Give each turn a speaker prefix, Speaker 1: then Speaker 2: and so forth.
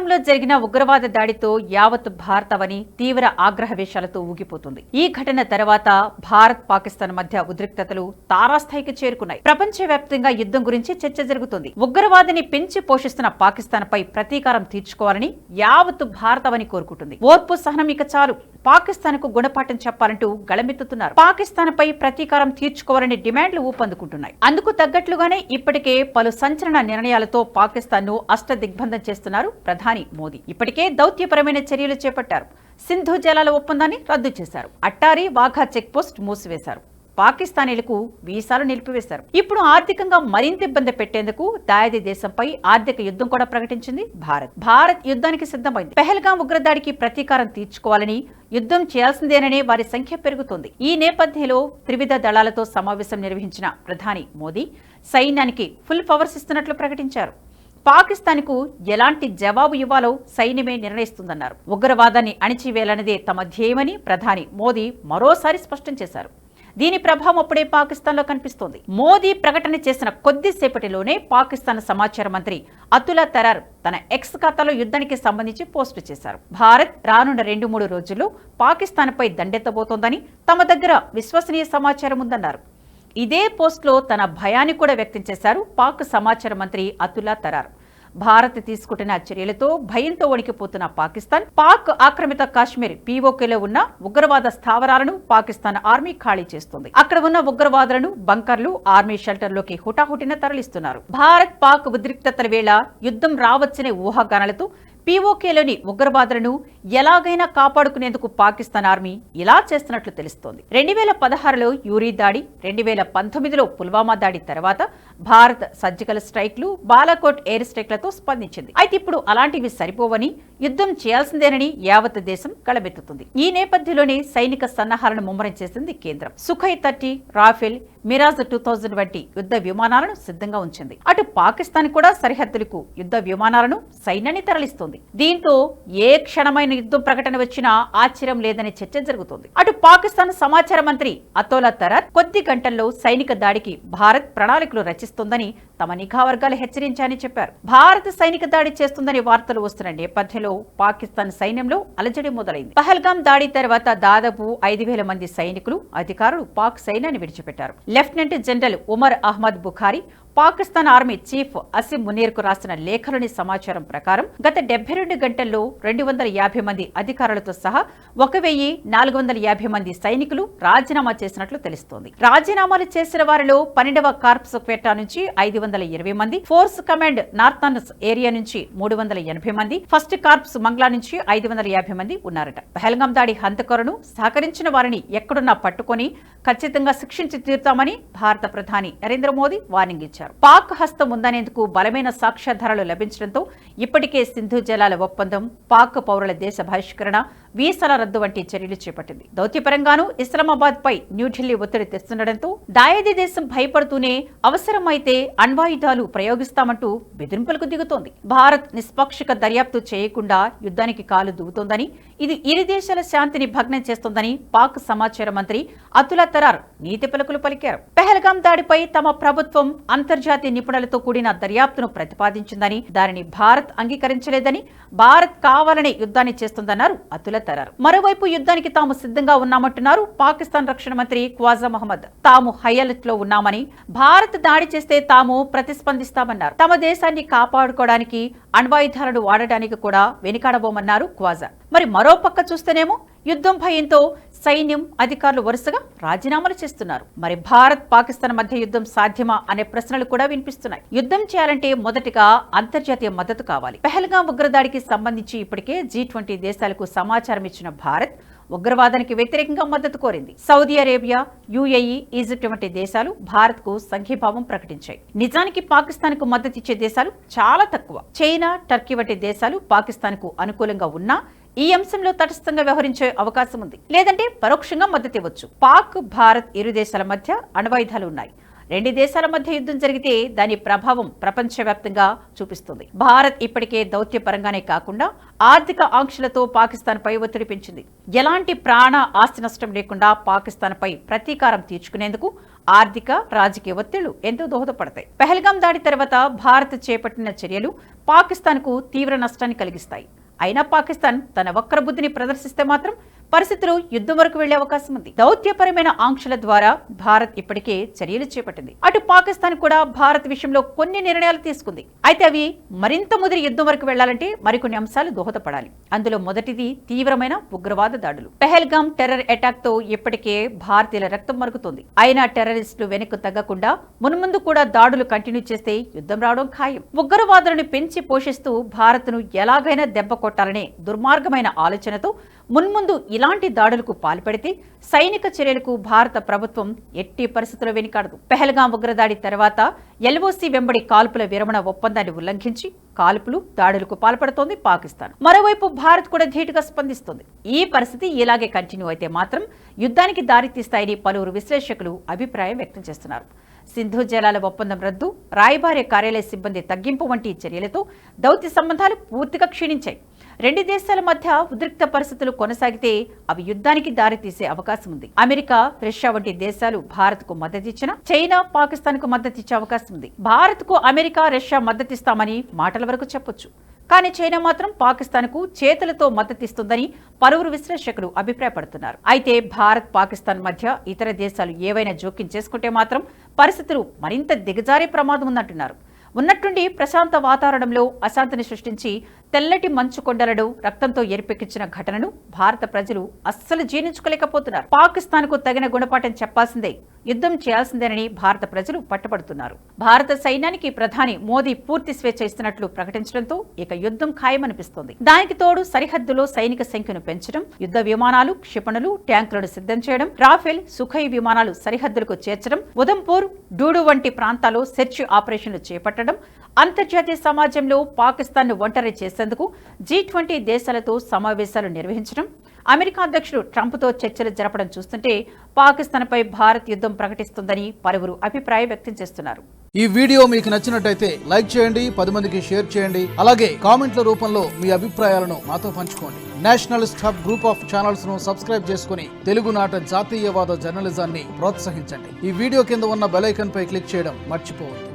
Speaker 1: పెహల్గాంలో జరిగిన ఉగ్రవాద దాడితో యావత్ భారతవని తీవ్ర ఆగ్రహ వేషాలతో ఊగిపోతుంది. ఈ ఘటన తర్వాత భారత్ పాకిస్తాన్ మధ్య ఉద్రిక్తతలు తారాస్థాయికి చేరుకున్నాయి. ప్రపంచవ్యాప్తంగా యుద్ధం గురించి చర్చ జరుగుతుంది. ఉగ్రవాదిని పెంచి పోషిస్తున్న పాకిస్తాన్ పై ప్రతీకారం తీర్చుకోవాలని యావత్ భారతవని కోరుకుంటుంది. ఓర్పు సహనం ఇక చాలు. పాకిస్తాన్కు గుణపాఠం చెప్పాలంటూ గళమెత్తుతున్నారు. పాకిస్తాన్ పై ప్రతీకారం తీర్చుకోవాలని డిమాండ్లు ఊపందుకుంటున్నాయి. అందుకు తగ్గట్లుగానే ఇప్పటికే పలు సంచలన నిర్ణయాలతో పాకిస్తాన్ను అష్టదిగ్బంధం చేస్తున్నారు ప్రధాని. మోదీ ఇప్పటికే దౌత్యపరమైన చర్యలు చేపట్టారు. సింధు జలాల ఒప్పందాన్ని రద్దు చేశారు. అట్టారి వాఘా చెక్ పోస్ట్ మూసివేశారు. పాకిస్తానీలకు వీసాలు నిలిపివేశారు. ఇప్పుడు ఆర్థికంగా మరింత ఇబ్బంది పెట్టేందుకు దాయాది దేశంపై ఆర్థిక యుద్ధం కూడా ప్రకటించింది భారత్. భారత్ యుద్ధానికి సిద్ధమైంది. పెహల్గాం ఉగ్రదాడికి ప్రతీకారం తీర్చుకోవాలని యుద్ధం చేయాల్సిందేననే వారి సంఖ్య పెరుగుతోంది. ఈ నేపథ్యంలో త్రివిధ దళాలతో సమావేశం నిర్వహించిన ప్రధాని మోదీ సైన్యానికి ఫుల్ పవర్స్ ఇస్తున్నట్లు ప్రకటించారు. పాకిస్తాన్కు ఎలాంటి జవాబు ఇవ్వాలో సైన్యమే నిర్ణయిస్తుందన్నారు. ఉగ్రవాదాన్ని అణిచివేయాలన్నదే తమ ధ్యేయమని ప్రధాని మోదీ మరోసారి స్పష్టం చేశారు. దీని ప్రభావం అప్పుడే పాకిస్తాన్లో కనిపిస్తోంది. మోదీ ప్రకటన చేసిన కొద్దిసేపటిలోనే పాకిస్తాన్ సమాచార మంత్రి అతులా తరార్ తన ఎక్స్ ఖాతాలో యుద్ధానికి సంబంధించి పోస్టు చేశారు. భారత్ రానున్న రెండు మూడు రోజుల్లో పాకిస్తాన్పై దండెత్తబోతోందని తమ దగ్గర విశ్వసనీయ సమాచారం ఉందన్నారు. ఇదే పోస్ట్లో తన భయాన్ని కూడా వ్యక్తం చేశారు పాక్ సమాచార మంత్రి అతుల్లా తరార్. భారత్ తీసుకుంటున్న చర్యలతో భయంతో వణికిపోతున్న పాకిస్తాన్ పాక్ ఆక్రమిత కాశ్మీర్ పీఓకేలో ఉన్న ఉగ్రవాద స్థావరాలను పాకిస్తాన్ ఆర్మీ ఖాళీ చేస్తుంది. అక్కడ ఉన్న ఉగ్రవాదులను బంకర్లు ఆర్మీ షెల్టర్లోకి హుటాహుటిన తరలిస్తున్నారు. భారత్ పాక్ ఉద్రిక్తతల వేళ యుద్ధం రావచ్చనే ఊహాగానాలతో పీఓకేలోని ఉగ్రవాదులను ఎలాగైనా కాపాడుకునేందుకు పాకిస్తాన్ ఆర్మీ ఇలా చేస్తున్నట్లు తెలుస్తోంది. రెండు వేల పదహారులో యూరీ దాడి రెండు వేల పంతొమ్మిదిలో పుల్వామా దాడి తర్వాత భారత్ సర్జికల్ స్ట్రైక్లు బాలాకోట్ ఎయిర్ స్ట్రైక్లతో స్పందించింది. అయితే ఇప్పుడు అలాంటివి సరిపోవని యుద్ధం చేయాల్సిందేనని యావత్ దేశం కళబెత్తుతుంది. ఈ నేపథ్యంలోనే సైనిక సన్నాహాలను ముమ్మరం చేసింది కేంద్రం. Sukhoi thirty Rafale Mirage two thousand వంటి యుద్ధ విమానాలను సిద్ధంగా ఉంచింది. అటు పాకిస్తాన్ కూడా సరిహద్దులకు యుద్ధ విమానాలను సైన్యాన్ని తరలిస్తుంది. దీంతో ఏ క్షణమైన యుద్ధం ప్రకటన వచ్చినా ఆశ్చర్యం లేదనే చర్చ జరుగుతోంది. అటు పాకిస్తాన్ సమాచార మంత్రి అతోలా తరార్ కొద్ది గంటల్లో సైనిక దాడికి భారత్ ప్రణాళికలు రచిస్తోందని తమ నిఘా వర్గాలు హెచ్చరించాయని చెప్పారు. భారత సైనిక దాడి చేస్తుందని వార్తలు వస్తున్న నేపథ్యంలో పాకిస్తాన్ సైన్యంలో అలజడి మొదలైంది. పహల్గాం దాడి తర్వాత దాదాపు ఐదు వేల మంది సైనికులు అధికారులు పాక్ సైన్యాన్ని విడిచిపెట్టారు. Lieutenant general Umar Ahmed Bukhari Pakistan army chief Asim మునీర్కు రాసిన లేఖలోని సమాచారం ప్రకారం గత డెబ్బై రెండు గంటల్లో రెండు వందల యాభై మంది అధికారులతో సహా ఒక వెయ్యి నాలుగు వందల యాభై మంది సైనికులు రాజీనామా చేసినట్లు తెలుస్తోంది. రాజీనామాలు చేసిన వారిలో పన్నెండవ కార్ప్స్ క్వెట్టా నుంచి ఐదు వందల ఇరవై మంది ఫోర్స్ కమాండ్ నార్థన్ ఏరియా నుంచి మూడు వందల ఎనభై మంది ఫస్ట్ కార్ప్స్ మంగ్లా నుంచి ఐదు వందల యాభై మంది ఉన్నారట. పహల్గాం దాడి హంతకరును సహకరించిన వారిని ఎక్కడున్నా పట్టుకొని ఖచ్చితంగా శిక్షించి తీరుతామని భారత ప్రధాని నరేంద్ర మోదీ వార్నింగ్ ఇచ్చారు. పాక్ హస్తం ఉందనేందుకు బలమైన సాక్ష్యాధారాలు లభించడంతో ఇప్పటికే సింధు జలాల ఒప్పందం పాక్ పౌరుల దేశ బహిష్కరణ వీసాల రద్దు వంటి చర్యలు చేపట్టింది. దౌత్యపరంగానూ ఇస్లామాబాద్ పై న్యూఢిల్లీ ఒత్తిడి తెస్తుండటంతో దాయాది దేశం భయపడుతూనే అవసరమైతే అణ్వాయుధాలు ప్రయోగిస్తామంటూ బెదిరింపులకు దిగుతోంది. భారత్ నిష్పాక్షిక దర్యాప్తు చేయకుండా యుద్ధానికి కాలు దూగుతోందని ఇది ఇరు దేశాల శాంతిని భగ్నం చేస్తోందని పాక్ సమాచార మంత్రి అతులా తరార్ నీతి పలుకులు పలికారు. పెహల్గాం దాడిపై తమ ప్రభుత్వం అంతర్జాతీయ నిపుణులతో కూడిన దర్యాప్తును ప్రతిపాదించిందని దానిని భారత్ అంగీకరించలేదని భారత్ కావాలనే యుద్ధాన్ని చేస్తుందన్నారు అతుల తరార్. మరోవైపు యుద్ధానికి తాము సిద్ధంగా ఉన్నామంటున్నారు పాకిస్తాన్ రక్షణ మంత్రి క్వాజా మహమ్మద్. తాము హైలైట్లో ఉన్నామని భారత్ దాడి చేస్తే తాము ప్రతిస్పందిస్తామన్నారు. తమ దేశాన్ని కాపాడుకోవడానికి అణ్వాయుధాలను వాడటానికి కూడా వెనుకాడబోమన్నారు క్వాజా. మరి మరో పక్క చూస్తేనేమో యుద్ధం భయంతో సైన్యం అధికారులు వరుసగా రాజీనామాలు చేస్తున్నారు. మరి భారత్ పాకిస్తాన్ మధ్య యుద్ధం సాధ్యమా అనే ప్రశ్నలు కూడా వినిపిస్తున్నాయి. యుద్ధం చేయాలంటే మొదటిగా అంతర్జాతీయ మద్దతు కావాలి. పెహల్గాం ఉగ్రదాడికి సంబంధించి ఇప్పటికే జీ ట్వంటీ దేశాలకు సమాచారం ఇచ్చిన భారత్ ఉగ్రవాదానికి వ్యతిరేకంగా మద్దతు కోరింది. సౌదీ అరేబియా యుఏఈ ఈజిప్ట్ వంటి దేశాలు భారత్కు సంఘీభావం ప్రకటించాయి. నిజానికి పాకిస్తాన్కు మద్దతు ఇచ్చే దేశాలు చాలా తక్కువ. చైనా టర్కీ వంటి దేశాలు పాకిస్తాన్కు అనుకూలంగా ఉన్నా ఈ అంశంలో తటస్థంగా వ్యవహరించే అవకాశం ఉంది. లేదంటే పరోక్షంగా మద్దతు ఇవ్వచ్చు. పాక్ భారత్ ఇరు దేశాల మధ్య అణ్వాయుధాలు ఉన్నాయి. రెండు దేశాల మధ్య యుద్ధం జరిగితే దాని ప్రభావం ప్రపంచవ్యాప్తంగా చూపిస్తుంది. భారత్ ఇప్పటికే దౌత్యపరంగానే కాకుండా ఆర్థిక ఆంక్షలతో పాకిస్తాన్ పై ఒత్తిడి పెంచింది. ఎలాంటి ప్రాణ ఆస్తి నష్టం లేకుండా పాకిస్తాన్ పై ప్రతీకారం తీర్చుకునేందుకు ఆర్థిక రాజకీయ ఒత్తిళ్ళు ఎంతో దోహదపడతాయి. పెహల్గాం దాడి తర్వాత భారత్ చేపట్టిన చర్యలు పాకిస్తాన్కు తీవ్ర నష్టాన్ని కలిగిస్తాయి. అయినా పాకిస్తాన్ తన వక్రబుద్ధిని ప్రదర్శిస్తే మాత్రం పరిస్థితులు యుద్ధం వరకు వెళ్ళే అవకాశం ఉంది. దౌత్యపరమైన ఆంక్షల ద్వారా భారత్ ఇప్పటికే చర్యలు చేపట్టింది. అటు పాకిస్తాన్ కూడా భారత్ విషయంలో కొన్ని నిర్ణయాలు తీసుకుంది. అయితే అవి మరింత ముదిరి యుద్ధం వరకు వెళ్ళాలంటే మరికొన్ని అంశాలు దోహదపడాలి. అందులో మొదటిది తీవ్రమైన ఉగ్రవాద దాడులు. పెహల్గామ్ టెర్రర్ అటాక్తో ఇప్పటికే భారతీయుల రక్తం మరుగుతుంది. అయినా టెర్రరిస్టులు వెనక్కు తగ్గకుండా మున్ముందు కూడా దాడులు కంటిన్యూ చేస్తే యుద్ధం రావడం ఖాయం. ఉగ్రవాదులను పెంచి పోషిస్తూ భారత్ను ఎలాగైనా దెబ్బ కొట్టాలనే దుర్మార్గమైన ఆలోచనతో మున్ముందు ఇలాంటి దాడులకు పాల్పడితే సైనిక చర్యలకు భారత ప్రభుత్వం ఎట్టి పరిస్థితుల్లో వెనుకాడదు. పెహల్గాం ఉగ్రదాడి తర్వాత ఎల్ఓసి వెంబడి కాల్పుల విరమణ ఒప్పందాన్ని ఉల్లంఘించి కాల్పులు దాడులకు పాల్పడుతోంది పాకిస్తాన్. మరోవైపు భారత్ కూడా ధీటుగా స్పందిస్తోంది. ఈ పరిస్థితి ఇలాగే కంటిన్యూ అయితే మాత్రం యుద్ధానికి దారితీస్తాయని పలువురు విశ్లేషకులు అభిప్రాయం వ్యక్తం చేస్తున్నారు. సింధు జలాల ఒప్పందం రద్దు రాయబార్య కార్యాలయ సిబ్బంది తగ్గింపు వంటి చర్యలతో దౌత్య సంబంధాలు పూర్తిగా క్షీణించాయి. రెండు దేశాల మధ్య ఉద్రిక్త పరిస్థితులు కొనసాగితే అవి యుద్ధానికి దారితీసే అవకాశం ఉంది. అమెరికా రష్యా వంటి దేశాలు భారత్కు మద్దతిచ్చిన చైనా పాకిస్తాన్కు మద్దతిచ్చే అవకాశం ఉంది. భారత్కు అమెరికా రష్యా మద్దతిస్తామని మాటల వరకు చెప్పొచ్చు. కానీ చైనా మాత్రం పాకిస్తాన్కు చేతులతో మద్దతిస్తుందని పలువురు విశ్లేషకులు అభిప్రాయపడుతున్నారు. అయితే భారత్ పాకిస్తాన్ మధ్య ఇతర దేశాలు ఏవైనా జోక్యం చేసుకుంటే మాత్రం పరిస్థితులు మరింత దిగజారే ప్రమాదం ఉందంటున్నారు. ఉన్నట్టుండి ప్రశాంత వాతావరణంలో అశాంతిని సృష్టించి తెల్లటి మంచు కొండలను రక్తంతో ఎరిపెక్కించిన ఘటనను భారత ప్రజలు అస్సలు జీర్ణించుకోలేకపోతున్నారు. పాకిస్తాన్కు తగిన గుణపాఠం చెప్పాల్సిందే యుద్ధం చేయాల్సిందేనని భారత ప్రజలు పట్టుబడుతున్నారు. భారత సైన్యానికి ప్రధాని మోదీ పూర్తి స్వేచ్ఛ ఇస్తున్నట్లు ప్రకటించడంతో ఇక యుద్ధం ఖాయమనిపిస్తోంది. దానికి తోడు సరిహద్దులో సైనిక సంఖ్యను పెంచడం యుద్ధ విమానాలు క్షిపణులు ట్యాంకులను సిద్ధం చేయడం రాఫెల్ సుఖై విమానాలు సరిహద్దులకు చేర్చడం ఉదంపూర్ డూడు వంటి ప్రాంతాల్లో సెర్చ్ ఆపరేషన్లు చేపట్టడం అంతర్జాతీయ సమాజంలో పాకిస్తాన్ను ఒంటరి చేసేందుకు జీ ట్వంటీ దేశాలతో సమావేశాలు నిర్వహించడం అమెరికా అధ్యక్షుడు ట్రంప్తో చర్చలు జరపడం చూస్తుంటే పాకిస్తాన్పై భారత్ యుద్ధం ప్రకటిస్తుందని పలువురు అభిప్రాయం వ్యక్తం చేస్తున్నారు.
Speaker 2: ఈ వీడియో మీకు నచ్చినట్టయితే లైక్ చేయండి పది మందికి షేర్ చేయండి అలాగే కామెంట్ల రూపంలో మీ అభిప్రాయాలను మాతో పంచుకోండి. నేషనలిస్ట్ హబ్ గ్రూప్ ఆఫ్ ఛానల్స్ను సబ్స్క్రైబ్ చేసుకుని తెలుగునాట జాతీయవాద జర్నలిజాన్ని ప్రోత్సహించండి. ఈ వీడియో కింద ఉన్న బెలైకన్ పై క్లిక్ చేయడం మర్చిపోవద్దు.